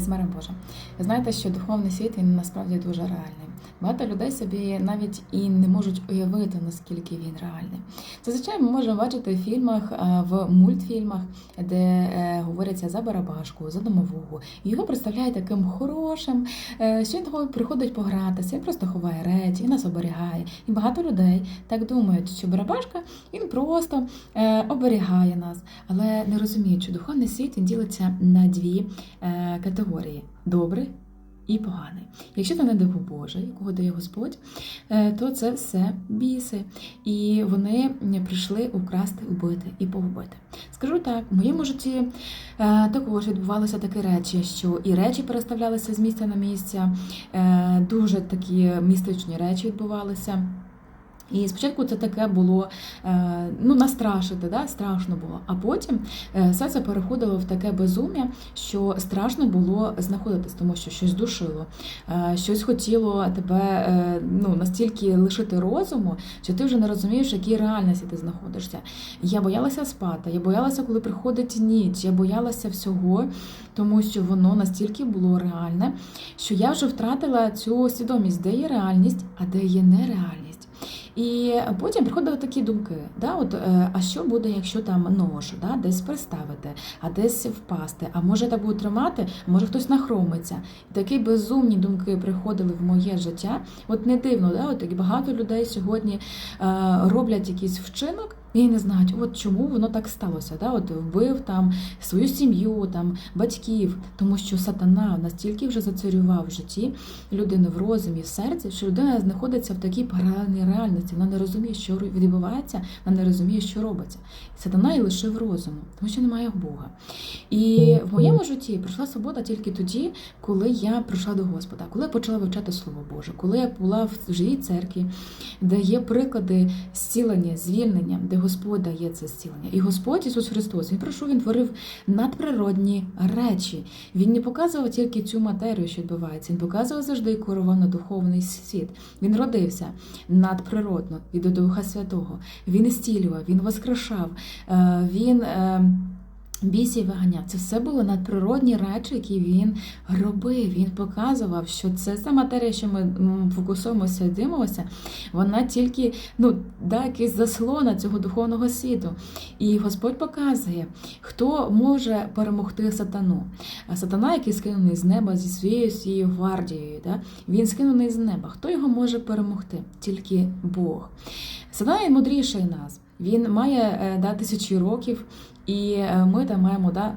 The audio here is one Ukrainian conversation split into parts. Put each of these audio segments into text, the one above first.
з миром. Ви знаєте, що духовний світ він насправді дуже реальний. Багато людей собі навіть і не можуть уявити, наскільки він реальний. Зазвичай ми можемо бачити в фільмах, е, в мультфільмах, де е, говориться за барабашку, за домового. Його представляють таким хорошим, е, що він приходить погратися, він просто ховає речі, він нас оберігає. І багато людей так думають, що барабашка він просто оберігає нас, але не розуміють, що духовний світ він ділиться на дві категорії: добрий і поганий. Якщо це не диво Боже, якого дає Господь, е, то це все біси. І вони прийшли украсти, убити і погубити. Скажу так, в моєму житті е, також відбувалися такі речі, що і речі переставлялися з місця на місце, е, дуже такі містичні речі відбувалися. І спочатку це таке було е, ну настрашити, да? страшно було. А потім е, все це переходило в таке безум'я, що страшно було знаходитись, тому що щось душило, е, щось хотіло тебе ну настільки лишити розуму, що ти вже не розумієш, в якій реальності ти знаходишся. Я боялася спати, я боялася, коли приходить ніч, я боялася всього, тому що воно настільки було реальне, що я вже втратила цю свідомість, де є реальність, а де є нереальність. І потім приходили такі думки: да, от, е, а що буде, якщо там нож, да, десь приставити, а десь впасти, а може так буду тримати, може хтось нахромиться. Такі безумні думки приходили в моє життя. От не дивно, да, от багато людей сьогодні е, роблять якийсь вчинок. І не знають, от чому воно так сталося. Да? От вбив там свою сім'ю, там батьків, тому що сатана настільки вже зацарював в житті людини в розумі, в серці, що людина знаходиться в такій паралельній реальності. Вона не розуміє, що відбувається, вона не розуміє, що робиться. Сатана і лишив розуму, тому що немає Бога. І в моєму житті прийшла свобода тільки тоді, коли я прийшла до Господа, коли я почала вивчати Слово Боже, коли я була в живій церкві, де є приклади зцілення, звільнення, де Господь дає це зцілення. І Господь Ісус Христос, Він прошу, Він творив надприродні речі. Він не показував тільки цю матерію, що відбувається. Він показував завжди і керував на духовний світ. Він родився надприродно від Духа Святого. Він зцілював, він воскрешав, е, він. Бісів виганяв. Це все були надприродні речі, які він робив. Він показував, що це та матерія, що ми фокусуємося і дивимося, вона тільки ну, да, якась заслона цього духовного світу. І Господь показує, хто може перемогти сатану. А сатана, який скинений з неба зі своєю своєю гвардією, да? він скинений з неба. Хто його може перемогти? Тільки Бог. Сатана мудріший нас. Він має е, да, тисячі років, і е, ми там маємо да,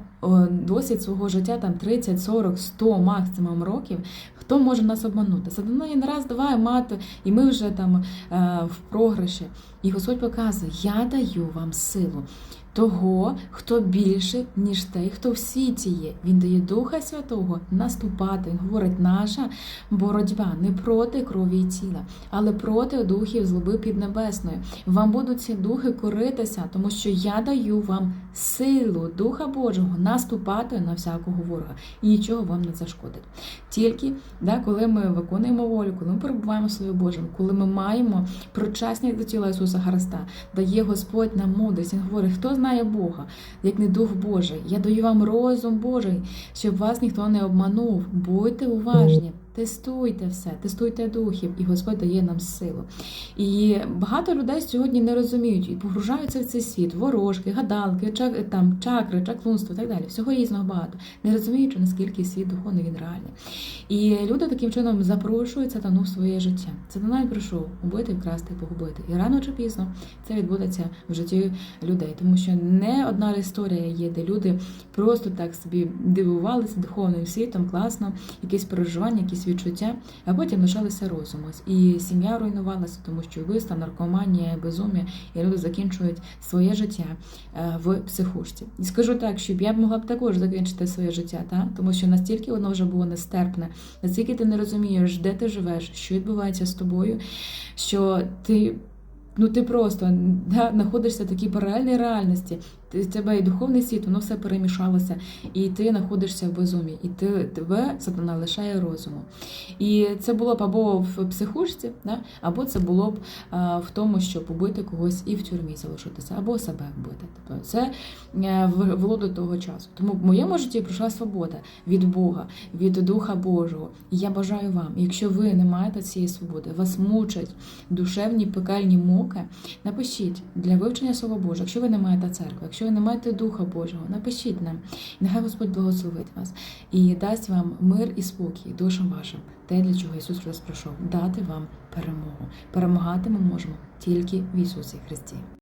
досвід свого життя там 30, 40, 100 максимум років. Хто може нас обманути? Сатана є не раз, два мати, і ми вже там е, в програші. І Господь показує: Я даю вам силу. Того, хто більше, ніж той, хто в світі є. Він дає Духа Святого наступати. Він говорить, наша боротьба не проти крові і тіла, але проти духів злоби піднебесної. Вам будуть ці духи коритися, тому що я даю вам силу Духа Божого наступати на всякого ворога і нічого вам не зашкодить. Тільки да, коли ми виконуємо волю, коли ми перебуваємо в Слові коли ми маємо причасність до тіла Ісуса Христа, дає Господь нам мудрість. Він говорить, хто знає Бога, як не Дух Божий. Я даю вам розум Божий, щоб вас ніхто не обманув. Будьте уважні. Тестуйте все, тестуйте духів, і Господь дає нам силу. І багато людей сьогодні не розуміють і погружаються в цей світ, ворожки, гадалки, чак, там, чакри, чаклунство і так далі. Всього різного багато. Не розуміючи, наскільки світ духовний він реальний. І люди таким чином запрошують сатану в своє життя. Сатана прийшов убити, вкрасти, погубити. І рано чи пізно це відбудеться в житті людей, тому що не одна історія є, де люди просто так собі дивувалися духовним світом, класно, якісь переживання, якісь відчуття, а потім лишалися розуму. І сім'я руйнувалася, тому що вбивство, наркоманія, безум'я, і люди закінчують своє життя е, в психушці. І скажу так, щоб я б могла б також закінчити своє життя, та? тому що настільки воно вже було нестерпне, настільки ти не розумієш, де ти живеш, що відбувається з тобою, що ти. Ну, ти просто да, знаходишся в такій паралельній реальності, тебе і духовний світ, воно все перемішалося, і ти знаходишся в безумі, і ти, тебе сатана лишає розуму. І це було б або в психушці, да? або це було б а, в тому, щоб убити когось і в тюрмі залишитися, або себе вбити. Тобто це е, вело до того часу. Тому в моєму житті прийшла свобода від Бога, від Духа Божого. І я бажаю вам, якщо ви не маєте цієї свободи, вас мучать душевні пекельні муки, напишіть для вивчення Слова Божого, якщо ви не маєте церкви, якщо ви не маєте Духа Божого, напишіть нам. І нехай Господь благословить вас і дасть вам мир і спокій душам вашим, те, для чого Ісус Христос прийшов, дати вам перемогу. Перемагати ми можемо тільки в Ісусі Христі.